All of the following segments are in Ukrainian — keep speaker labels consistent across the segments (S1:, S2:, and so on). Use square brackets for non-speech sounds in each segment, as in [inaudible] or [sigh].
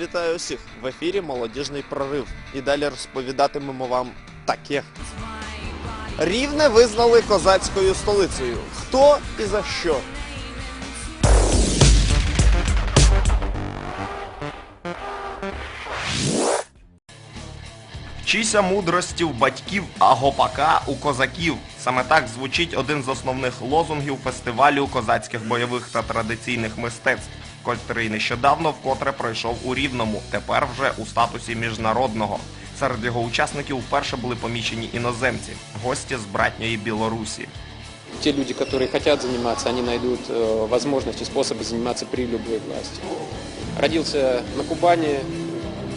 S1: Вітаю усіх! В ефірі Молодіжний прорив. І далі розповідатимемо вам таке. Рівне визнали козацькою столицею. Хто і за що?
S2: Вчися мудрості в батьків, а гопака у козаків. Саме так звучить один з основних лозунгів фестивалю козацьких бойових та традиційних мистецтв, котрий нещодавно вкотре пройшов у Рівному, тепер вже у статусі міжнародного. Серед його учасників вперше були помічені іноземці, гості з братньої Білорусі.
S3: те люди, которые хотят заниматься, они найдут э, возможности, способы заниматься при любой власти. Родился на Кубани,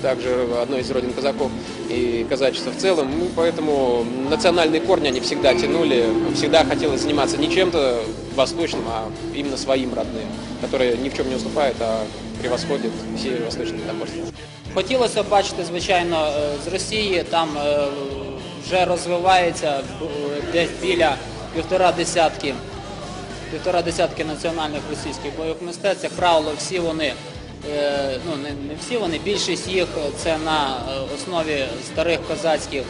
S3: также одной из родин казаков и казачества в целом, ну, поэтому национальные корни они всегда тянули, всегда хотелось заниматься не чем-то восточным, а именно своим родным, которое ни в чем не уступает, а превосходит все восточные таборства.
S4: Хотілося б бачити, звичайно, е, з Росії там е, вже розвивається е, десь біля півтора десятки, півтора десятки національних російських бойових мистецтв. Як правило, всі вони, е, ну не, всі вони, більшість їх це на е, основі старих козацьких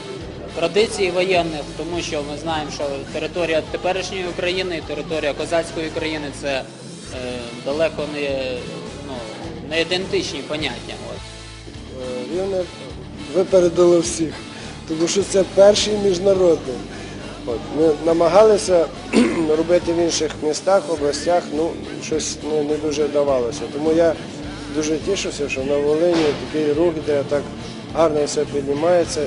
S4: традицій воєнних, тому що ми знаємо, що територія теперішньої України і територія козацької країни це е, далеко не, ну, не ідентичні поняття.
S5: Рівне випередило всіх, тому що це перший міжнародний. От, ми намагалися [clears throat] робити в інших містах, областях, ну щось не, не дуже вдавалося. Тому я дуже тішуся, що на Волині такий рух, де так гарно все піднімається.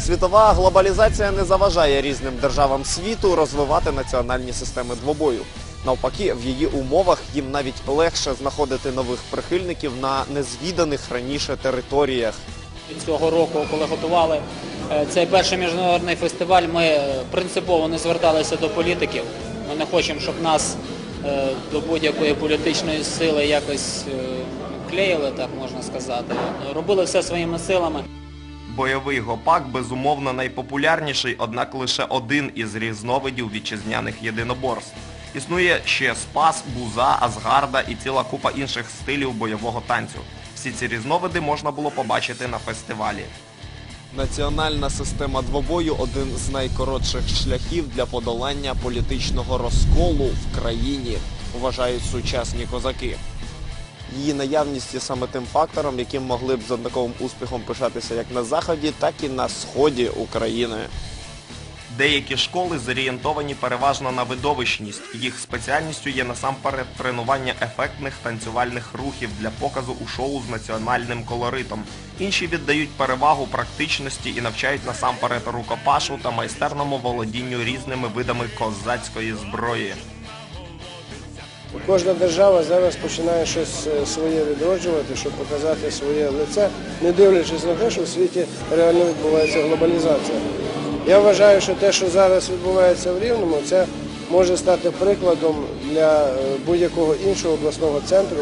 S1: Світова глобалізація не заважає різним державам світу розвивати національні системи двобою. Навпаки, в її умовах їм навіть легше знаходити нових прихильників на незвіданих раніше територіях.
S4: Цього року, коли готували е, цей перший міжнародний фестиваль, ми е, принципово не зверталися до політиків. Ми не хочемо, щоб нас е, до будь-якої політичної сили якось клеїли, так можна сказати. Робили все своїми силами.
S2: Бойовий гопак безумовно найпопулярніший, однак лише один із різновидів вітчизняних єдиноборств. Існує ще спас, буза, азгарда і ціла купа інших стилів бойового танцю. Всі ці різновиди можна було побачити на фестивалі.
S1: Національна система двобою один з найкоротших шляхів для подолання політичного розколу в країні, вважають сучасні козаки. Її наявність є саме тим фактором, яким могли б з однаковим успіхом пишатися як на заході, так і на сході України.
S2: Деякі школи зорієнтовані переважно на видовищність. Їх спеціальністю є насамперед тренування ефектних танцювальних рухів для показу у шоу з національним колоритом. Інші віддають перевагу практичності і навчають насамперед рукопашу та майстерному володінню різними видами козацької зброї.
S5: Кожна держава зараз починає щось е, своє відроджувати, щоб показати своє лице, не дивлячись на те, що в світі реально відбувається глобалізація. Я вважаю, що те, що зараз відбувається в Рівному, це може стати прикладом для е, будь-якого іншого обласного центру.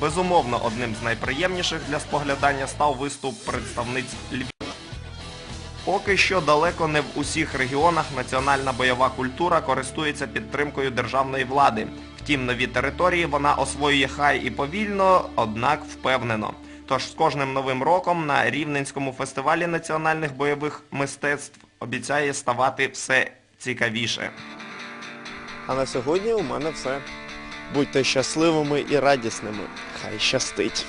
S2: Безумовно, одним з найприємніших для споглядання став виступ представниць Львів. Поки що далеко не в усіх регіонах національна бойова культура користується підтримкою державної влади. Втім, нові території вона освоює хай і повільно, однак впевнено. Тож з кожним новим роком на Рівненському фестивалі національних бойових мистецтв обіцяє ставати все цікавіше.
S1: А на сьогодні у мене все. Будьте щасливими і радісними. Хай щастить!